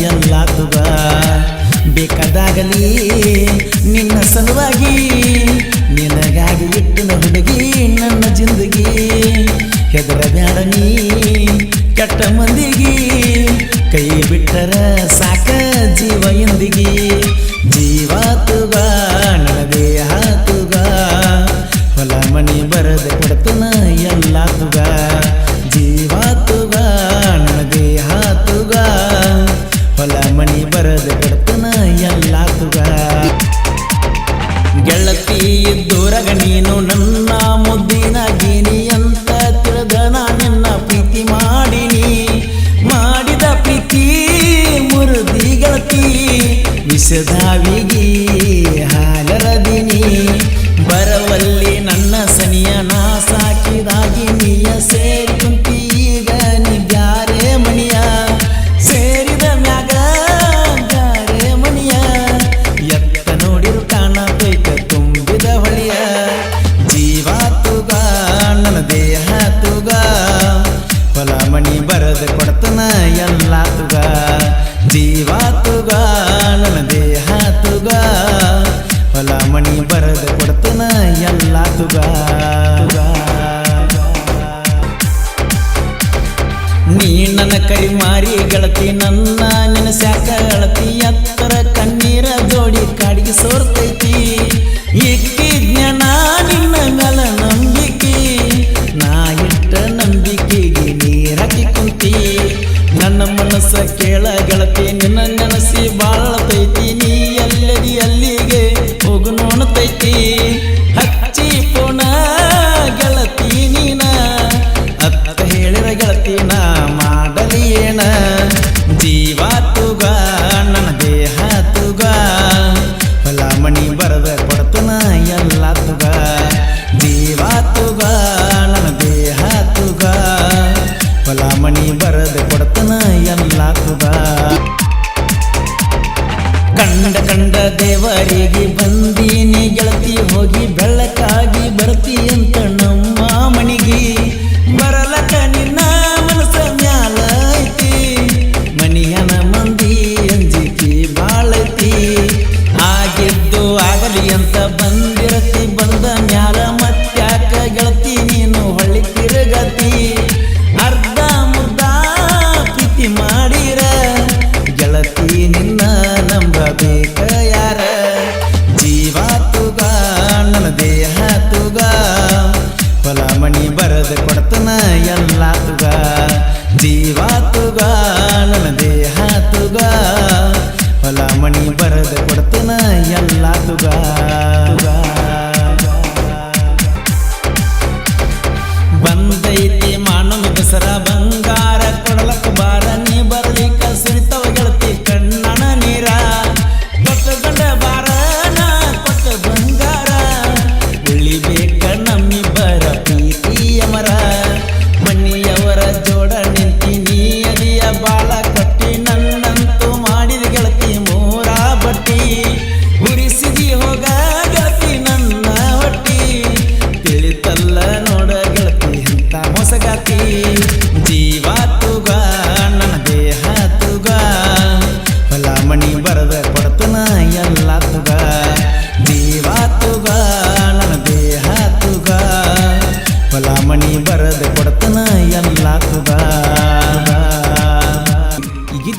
ಎಲ್ಲಾತುವ ಬೇಕಾದಾಗಲಿ ನಿನ್ನ ಸಲುವಾಗಿ ನಿನಗಾಗಿ ಇಟ್ಟನ ಹುಡುಗಿ, ನನ್ನ ಜಿಂದಗಿ. ಹೆದರ ನೀ, ಕೆಟ್ಟ ಮಂದಿಗೆ. ಕೈ ಬಿಟ್ಟರ ಸಾ ನಾವಿಗಿ ಹಾಲರದಿನಿ ಬರವಲ್ಲಿ ನೀ ನನ್ನ ಕೈ ಮಾರಿ ಗಳತಿ, ನನ್ನ ನೆನಸ್ಯಾಕ ಅಳತಿ ಎತ್ತರ ಕಣ್ಣೀರ ಜೋಡಿ ಕಾಡಿಗೆ ಸೋರ್ತೈತಿ. ಇಕ್ಕಿ ಜ್ಞಾನ, ನಿನ್ನ ಮೇಲ ನಂಬಿಕೆ. ನಾ ನಂಬಿಕೆ ನಂಬಿಕೆಗೆ ನೀರಾಕಿ ಕುಂತಿ. ನನ್ನ ಮನಸ್ಸ ಕೇಳ ಗಳತಿ, ನಿನ್ನ ನೆನಸಿ ಬಾಳತೈತಿ. ಜೀವನ ಎಲ್ಲಾತದ ಕಂಡ ಕಂಡ ದೇವರಿಗೆ ಬಂದೀನಿ ಗೆಳತಿ ಹೋಗಿ ಬೆಳಕಾಗಿ ಬರ್ತೀಯಂತ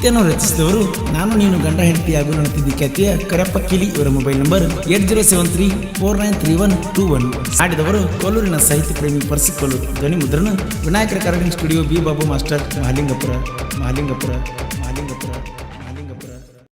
ಗೀತೆಯನ್ನು ರಚಿಸಿದವರು, ನಾನು ನೀನು ಗಂಡ ಹೆಂಡತಿಯಾಗು ನಡೆಸಿದ್ದ ಖ್ಯಾತಿಯ ಕರಪ್ಪ ಕಿಲಿ ಇವರ mobile number eight zero seven three four nine three one two one. ಆಡಿದವರು ಕೋಲೂರಿನ ಸಾಹಿತ್ಯ ಪ್ರೇಮಿ ಪರ್ಸಿಕೋಲು ಧ್ವನಿ ಮುದ್ರಣ ವಿನಾಯಕರ recording studio B Babu master Mahalingapura Mahalingapura Mahalingapura.